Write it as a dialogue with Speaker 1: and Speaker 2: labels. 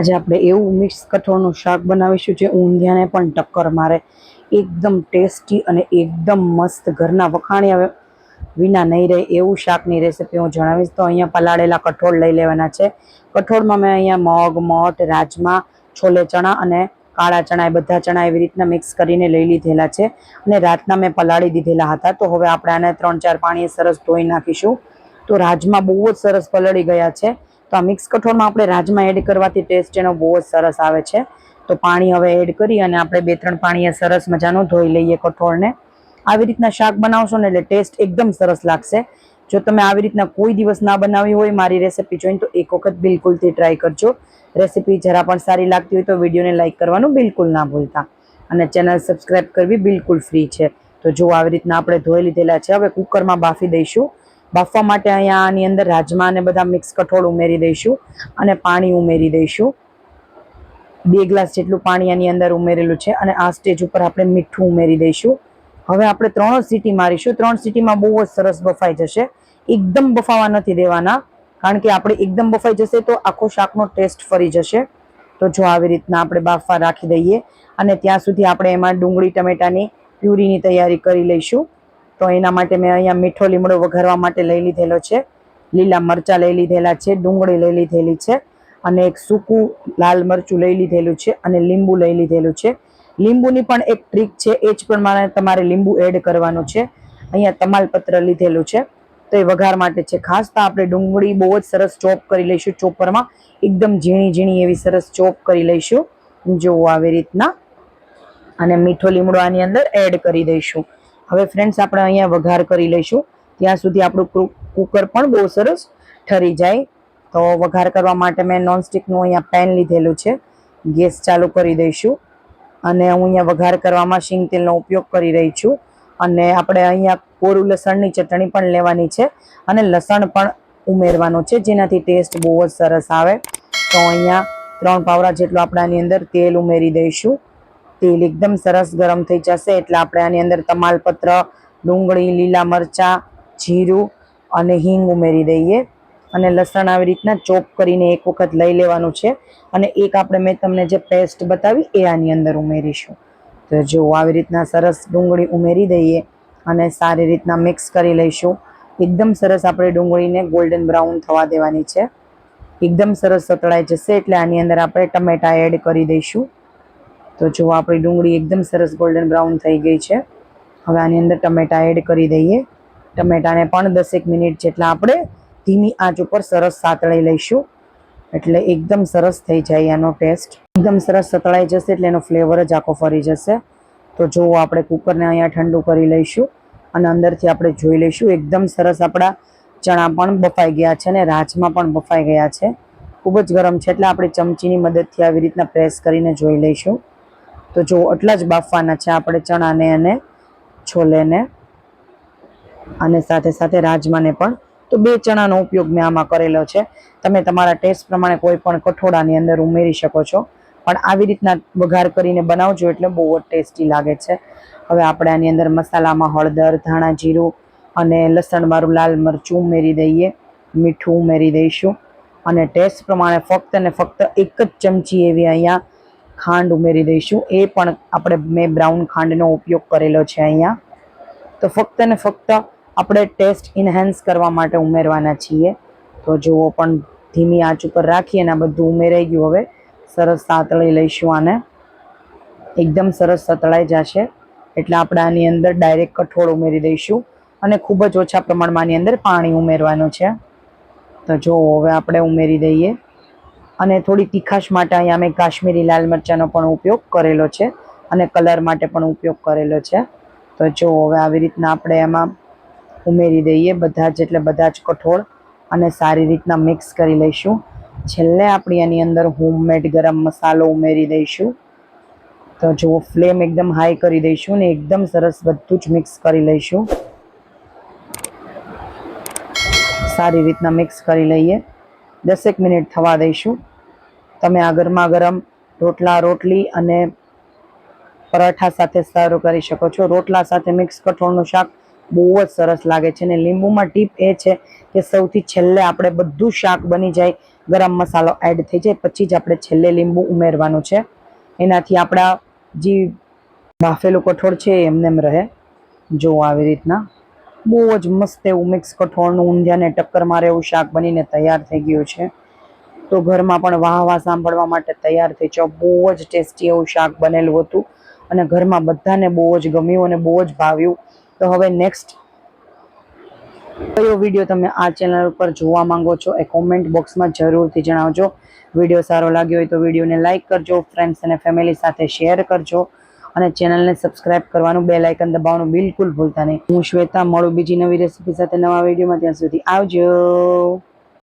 Speaker 1: આજે આપણે એવું મિક્સ કઠોળનું શાક બનાવીશું જે ઊંધિયાને પણ ટક્કર મારે. એકદમ ટેસ્ટી અને એકદમ મસ્ત ઘરના વખાણ્યા વિના નહીં રહે એવું શાકની રેસીપી હું જણાવીશ. તો અહીંયા પલાળેલા કઠોળ લઈ લેવાના છે. કઠોળમાં મેં અહીંયા મગ, મઠ, રાજમા, છોલે ચણા અને કાળા ચણા એ બધા ચણા એવી રીતના મિક્સ કરીને લઈ લીધેલા છે અને રાતના મેં પલાળી દીધેલા હતા. તો હવે આપણે આને ત્રણ ચાર પાણીએ સરસ ધોઈ નાખીશું. તો રાજમા બહુ જ સરસ પલળી ગયા છે. તો આ મિક્સ કઠોળમાં આપણે રાજમા એડ કરવાથી ટેસ્ટ એનો બહુ જ સરસ આવે છે. તો પાણી હવે એડ કરી અને આપણે બે ત્રણ પાણીએ સરસ મજાનું ધોઈ લઈએ કઠોળને. આવી રીતના શાક બનાવશો ને એટલે ટેસ્ટ એકદમ સરસ લાગશે. જો તમે આવી રીતના કોઈ દિવસ ના બનાવી હોય મારી રેસીપી જોઈને તો એક વખત બિલકુલથી ટ્રાય કરજો. રેસીપી જરા પણ સારી લાગતી હોય તો વિડીયોને લાઇક કરવાનું બિલકુલ ના ભૂલતા. અને ચેનલ સબસ્ક્રાઈબ કરવી બિલકુલ ફ્રી છે. તો જો આવી રીતના આપણે ધોઈ લીધેલા છે, હવે કુકરમાં બાફી દઈશું. બાફવા માટે અહીંયા આની અંદર રાજમા અને બધા મિક્સ કઠોળ ઉમેરી દઈશું અને પાણી ઉમેરી દઈશું. બે ગ્લાસ જેટલું પાણી આની અંદર ઉમેરેલું છે અને આ સ્ટેજ ઉપર આપણે મીઠું ઉમેરી દઈશું. હવે આપણે ત્રણ સીટી મારીશું. ત્રણ સીટીમાં બહુ જ સરસ બફાઈ જશે. એકદમ બફાવા નથી દેવાના, કારણ કે આપણે એકદમ બફાઈ જશે તો આખો શાકનો ટેસ્ટ ફરી જશે. તો જો આવી રીતના આપણે બાફવા રાખી દઈએ અને ત્યાં સુધી આપણે એમાં ડુંગળી, ટમેટાની પ્યુરીની તૈયારી કરી લઈશું. તો એના માટે મેં અહીંયા મીઠો લીમડો વઘારવા માટે લઈ લીધેલો છે. લીલા મરચાં લઈ લીધેલા છે, ડુંગળી લઈ લીધેલી છે અને એક સૂકું લાલ મરચું લઈ લીધેલું છે અને લીંબુ લઈ લીધેલું છે. લીંબુની પણ એક ટ્રીક છે, એ જ પ્રમાણે તમારે લીંબુ એડ કરવાનું છે. અહીંયા તમાલપત્ર લીધેલું છે. તો એ વઘાર માટે છે. ખાસ તો આપણે ડુંગળી બહુ જ સરસ ચોપ કરી લઈશું ચોપરમાં. એકદમ ઝીણી ઝીણી એવી સરસ ચોપ કરી લઈશું. જો આવી રીતના. અને મીઠો લીમડો આની અંદર એડ કરી દઈશું. હવે ફ્રેન્ડ્સ આપણે અહીંયા વઘાર કરી લઈશું. ત્યાં સુધી આપણું કુકર પણ બહુ સરસ ઠરી જાય. તો વઘાર કરવા માટે મેં નોનસ્ટિકનું અહીંયા પેન લીધેલું છે. ગેસ ચાલુ કરી દઈશું. અને હું અહીંયા વઘાર કરવામાં શીંગ તેલનો ઉપયોગ કરી રહી છું. અને આપણે અહીંયા કોરું લસણની ચટણી પણ લેવાની છે. અને લસણ પણ ઉમેરવાનું છે, જેનાથી ટેસ્ટ બહુ જ સરસ આવે. તો અહીંયા ત્રણ પાવરા જેટલું આપણાની અંદર તેલ ઉમેરી દઈશું. તેલ એકદમ સરસ ગરમ થઈ જશે. એટલે આપણે આની અંદર તમાલપત્ર, ડુંગળી, લીલા મરચાં, જીરું અને હિંગ ઉમેરી દઈએ. અને લસણ આવી રીતના ચોપ કરીને એક વખત લઈ લેવાનું છે. અને એક આપણે મેં તમને જે પેસ્ટ બતાવી એ આની અંદર ઉમેરીશું. તો જો આવી રીતના સરસ ડુંગળી ઉમેરી દઈએ અને સારી રીતના મિક્સ કરી લઈશું. એકદમ સરસ આપણે ડુંગળીને ગોલ્ડન બ્રાઉન થવા દેવાની છે. એકદમ સરસ સતળાઈ જશે. એટલે આની અંદર આપણે ટમેટા એડ કરી દઈશું. તો જો આપણી ડુંગળી એકદમ સરસ ગોલ્ડન બ્રાઉન થઈ ગઈ છે. હવે આની અંદર ટમેટા એડ કરી દઈએ. ટમેટાને પણ દસેક મિનિટ જેટલા આપણે ધીમી આંચ ઉપર સરસ સાતળી લઈશું. એટલે એકદમ સરસ થઈ જાય આનો ટેસ્ટ એકદમ સરસ સતળાઈ જશે એટલે એનો ફ્લેવર જ આખો ફરી જશે. તો જો આપણે કુકરને અહીંયા ઠંડુ કરી લઈશું અને અંદરથી આપણે જોઈ લઈશું એકદમ સરસ આપણા ચણા પણ બફાઈ ગયા છે અને રાજમાં પણ બફાઈ ગયા છે. ખૂબ જ ગરમ છે એટલે આપણે ચમચીની મદદથી આવી રીતના પ્રેસ કરીને જોઈ લઈશું. તો જો આટલા જ બાફવાના છે આપણે ચણાને અને છોલેને. અને સાથે સાથે રાજમાને પણ. તો બે ચણાનો ઉપયોગ મેં આમાં કરેલો છે. તમે તમારા ટેસ્ટ પ્રમાણે કોઈ પણ કઠોળાની અંદર ઉમેરી શકો છો. પણ આવી રીતના વઘાર કરીને બનાવજો એટલે બહુ જ ટેસ્ટી લાગે છે. હવે આપણે આની અંદર મસાલામાં હળદર, ધાણા જીરું અને લસણવાળું લાલ મરચું ઉમેરી દઈએ. મીઠું ઉમેરી દઈશું. અને ટેસ્ટ પ્રમાણે ફક્ત ને ફક્ત એક જ ચમચી એવી અહીંયા ખાંડ ઉમેરી દઈશું. એ પણ આપણે મેં બ્રાઉન ખાંડનો ઉપયોગ કરેલો છે અહીંયા. તો ફક્ત ને ફક્ત આપણે ટેસ્ટ ઇન્હેન્સ કરવા માટે ઉમેરવાના છીએ. તો જુઓ પણ ધીમી આંચ ઉપર રાખી અને આ બધું ઉમેરાઈ ગયું હવે. સરસ સાતળી લઈશું આને. એકદમ સરસ સતળાઈ જશે. એટલે આપણે આની અંદર ડાયરેક્ટ કઠોળ ઉમેરી દઈશું. અને ખૂબ જ ઓછા પ્રમાણમાં આની અંદર પાણી ઉમેરવાનું છે. તો જુઓ હવે આપણે ઉમેરી દઈએ. અને થોડી તીખાશ માટે અહીંયા મેં કાશ્મીરી લાલ મરચાંનો પણ ઉપયોગ કરેલો છે અને કલર માટે પણ ઉપયોગ કરેલો છે. તો જો હવે આવી રીતના આપણે એમાં ઉમેરી દઈએ બધા જ, એટલે બધા જ કઠોળ અને સારી રીતના મિક્સ કરી લઈશું. છેલ્લે આપણી એની અંદર હોમમેડ ગરમ મસાલો ઉમેરી દઈશું. તો જો ફ્લેમ એકદમ હાઈ કરી દઈશું ને એકદમ સરસ બધું જ મિક્સ કરી લઈશું. સારી રીતના મિક્સ કરી લઈએ. દસેક મિનિટ થવા દઈશું. તમે આ ગરમા ગરમ રોટલા, રોટલી અને પરાઠા સાથે સર્વ કરી શકો છો. રોટલા સાથે મિક્સ કઠોળનું શાક બહુ જ સરસ લાગે છે અને લીંબુમાં ટીપ એ છે કે સૌથી છેલ્લે આપણે બધું શાક બની જાય, ગરમ મસાલો એડ થઈ જાય, પછી જ આપણે છેલ્લે લીંબુ ઉમેરવાનું છે. એનાથી આપણા જે બાફેલું કઠોળ છે એમને એમ રહે. જો આવી રીતના બહુ જ મસ્ત એવું મિક્સ કઠોળનું ઊંધિયાને ટક્કર મારે એવું શાક બનીને તૈયાર થઈ ગયું છે. તો ઘરમાં પણ વાહ વાહ સાંભળવા માટે તૈયાર થઈ જાઓ. બહુ જ ટેસ્ટી એવું શાક બનેલું હતું અને ઘરમાં બધાને બહુ જ ગમ્યું અને બહુ જ ભાવ્યું. તો હવે નેક્સ્ટ કયો વીડિયો તમે આ ચેનલ ઉપર જોવા માંગો છો એ કોમેન્ટ બોક્સમાં જરૂરથી જણાવજો. વીડિયો સારો લાગ્યો હોય તો વિડીયોને લાઇક કરજો ફ્રેન્ડ્સ અને ફેમિલી સાથે શેર કરજો અને ચેનલને સબસ્ક્રાઇબ કરવાનું બે લાઇકન દબાવવાનું બિલકુલ ભૂલતા નહીં. હું શ્વેતા, મળું બીજી નવી રેસીપી સાથે નવા વિડીયોમાં ત્યાં સુધી આવજો.